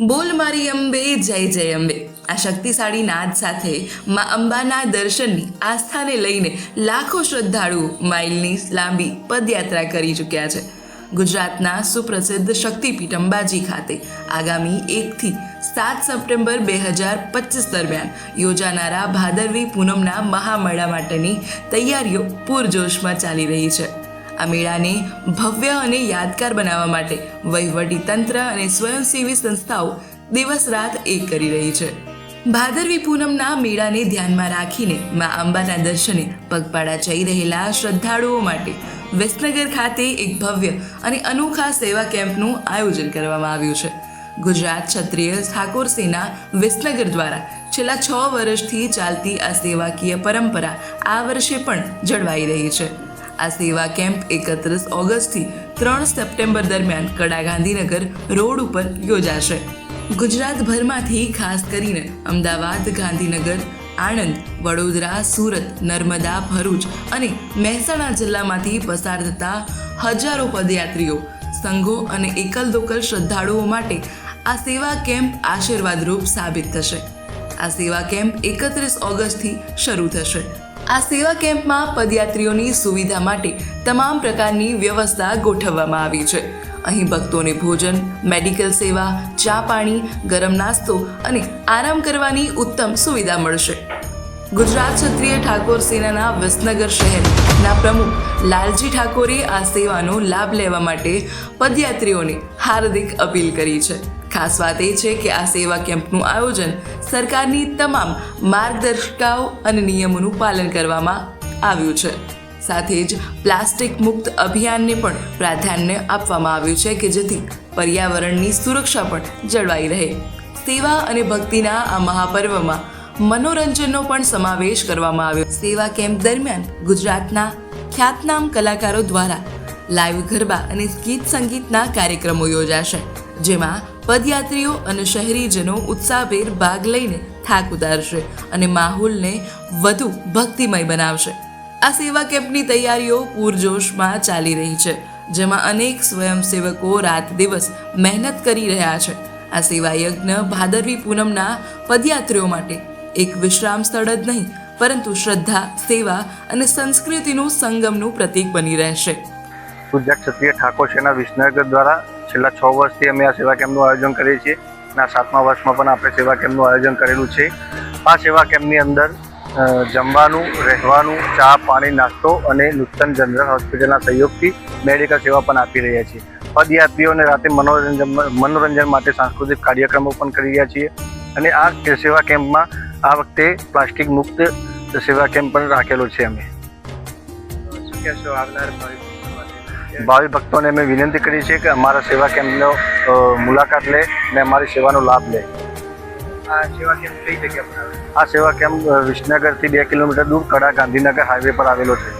બોલ મારી અંબે, જય જય અંબે. આ શક્તિશાળી નાદ સાથે મા અંબાના દર્શનની આસ્થાને લઈને લાખો શ્રદ્ધાળુઓ માઇલની લાંબી પદયાત્રા કરી ચૂક્યા છે. ગુજરાતના સુપ્રસિદ્ધ શક્તિપીઠ અંબાજી ખાતે આગામી એકથી સાત સપ્ટેમ્બર બે હજાર પચીસ દરમિયાન યોજાનારા ભાદરવી પૂનમના મહામેળા માટેની તૈયારીઓ પૂરજોશમાં ચાલી રહી છે. આ મેળાને ભવ્ય અને યાદગાર બનાવવા માટે વહીવટી તંત્ર અને સ્વયંસેવી સંસ્થાઓ દિવસ રાત એક કરી રહી છે. ભાદરવી પૂનમના મેળાને ધ્યાનમાં રાખીને મા અંબાના દર્શને પગપાળા જઈ રહેલા શ્રદ્ધાળુઓ માટે વિસનગર ખાતે એક ભવ્ય અને અનોખા સેવા કેમ્પનું આયોજન કરવામાં આવ્યું છે. ગુજરાત ક્ષત્રિય ઠાકોર સેના વિસનગર દ્વારા છેલ્લા છ વર્ષથી ચાલતી આ સેવાકીય પરંપરા આ વર્ષે પણ જળવાઈ રહી છે. આ સેવા કેમ્પ એકત્રીસ ઓગસ્ટથી ત્રણ સપ્ટેમ્બર દરમિયાન કડા ગાંધીનગર રોડ ઉપર યોજાશે. ગુજરાતભરમાંથી ખાસ કરીને અમદાવાદ, ગાંધીનગર, આણંદ, વડોદરા, સુરત, નર્મદા, ભરૂચ અને મહેસાણા જિલ્લામાંથી પસાર થતા હજારો પદયાત્રીઓ, સંઘો અને એકલ દોકલ શ્રદ્ધાળુઓ માટે આ સેવા કેમ્પ આશીર્વાદરૂપ સાબિત થશે. આ સેવા કેમ્પ એકત્રીસ ઓગસ્ટથી શરૂ થશે. આ સેવા કેમ્પમાં પદયાત્રીઓની સુવિધા માટે તમામ પ્રકારની વ્યવસ્થા ગોઠવવામાં આવી છે. અહીં ભક્તોને ભોજન, મેડિકલ સેવા, ચા પાણી, ગરમ નાસ્તો અને આરામ કરવાની ઉત્તમ સુવિધા મળશે. ગુજરાત ક્ષત્રિય ઠાકોર સેનાના વિસનગર શહેરના પ્રમુખ લાલજી ઠાકોરે આ સેવાનો લાભ લેવા માટે પદયાત્રીઓને હાર્દિક અપીલ કરી છે. ખાસ વાત એ છે કે આ સેવા કેમ્પનું આયોજન સરકારની તમામ માર્ગદર્શિકાઓ અને નિયમોનું પાલન કરવામાં આવ્યું છે. સાથે જ પ્લાસ્ટિક મુક્ત અભિયાનને પણ પ્રાધાન્ય આપવામાં આવ્યું છે કે જેથી પર્યાવરણની સુરક્ષા પણ જળવાઈ રહે. સેવા અને ભક્તિના આ મહાપર્વમાં મનોરંજનનો પણ સમાવેશ કરવામાં આવ્યો. સેવા કેમ્પ દરમિયાન ગુજરાતના ખ્યાતનામ કલાકારો દ્વારા લાઈવ ગરબા અને ગીત સંગીતના કાર્યક્રમો યોજાશે, જેમાં પદયાત્રીઓ અને શહેરીજનો ઉત્સાહભેર ભાગ લઈને થાક ઉતારશે અને માહોલને વધુ ભક્તિમય બનાવશે. આ સેવા કેમ્પની તૈયારીઓ પૂરજોશમાં ચાલી રહી છે, જેમાં અનેક સ્વયંસેવકો રાત દિવસ મહેનત કરી રહ્યા છે. આ સેવા યજ્ઞ ભાદરવી પૂનમના પદયાત્રીઓ માટે એક વિશ્રામ સ્થળ જ નહીં, પરંતુ શ્રદ્ધા, સેવા અને સંસ્કૃતિનું સંગમનું પ્રતીક બની રહેશે. ગુજરાત ક્ષત્રિય ઠાકોર સેના વિસનગર દ્વારા છેલ્લા છ વર્ષથી અમે આ સેવા કેમ્પનું આયોજન કરીએ છીએ આ સાતમા વર્ષમાં પણ આપણે સેવા કેમ્પનું આયોજન કરેલું છે. આ સેવા કેમ્પની અંદર જમવાનું, રહેવાનું, ચા, પાણી, નાસ્તો અને નૂતન જનરલ હોસ્પિટલના સહયોગથી મેડિકલ સેવા પણ આપી રહ્યા છીએ. પદયાત્રીઓને રાતે મનોરંજન મનોરંજન માટે સાંસ્કૃતિક કાર્યક્રમો પણ કરી રહ્યા છીએ અને આ સેવા કેમ્પમાં આ વખતે પ્લાસ્ટિક મુક્ત સેવા કેમ્પ પણ રાખેલો છે અમે. ભાવિ ભક્તોને અમે વિનંતી કરી છે કે અમારા સેવા કેમ્પનો મુલાકાત લે અને અમારી સેવાનો લાભ લે. આ સેવા કેમ્પ વિસનગરથી બે કિલોમીટર દૂર કડા ગાંધીનગર હાઈવે પર આવેલો છે.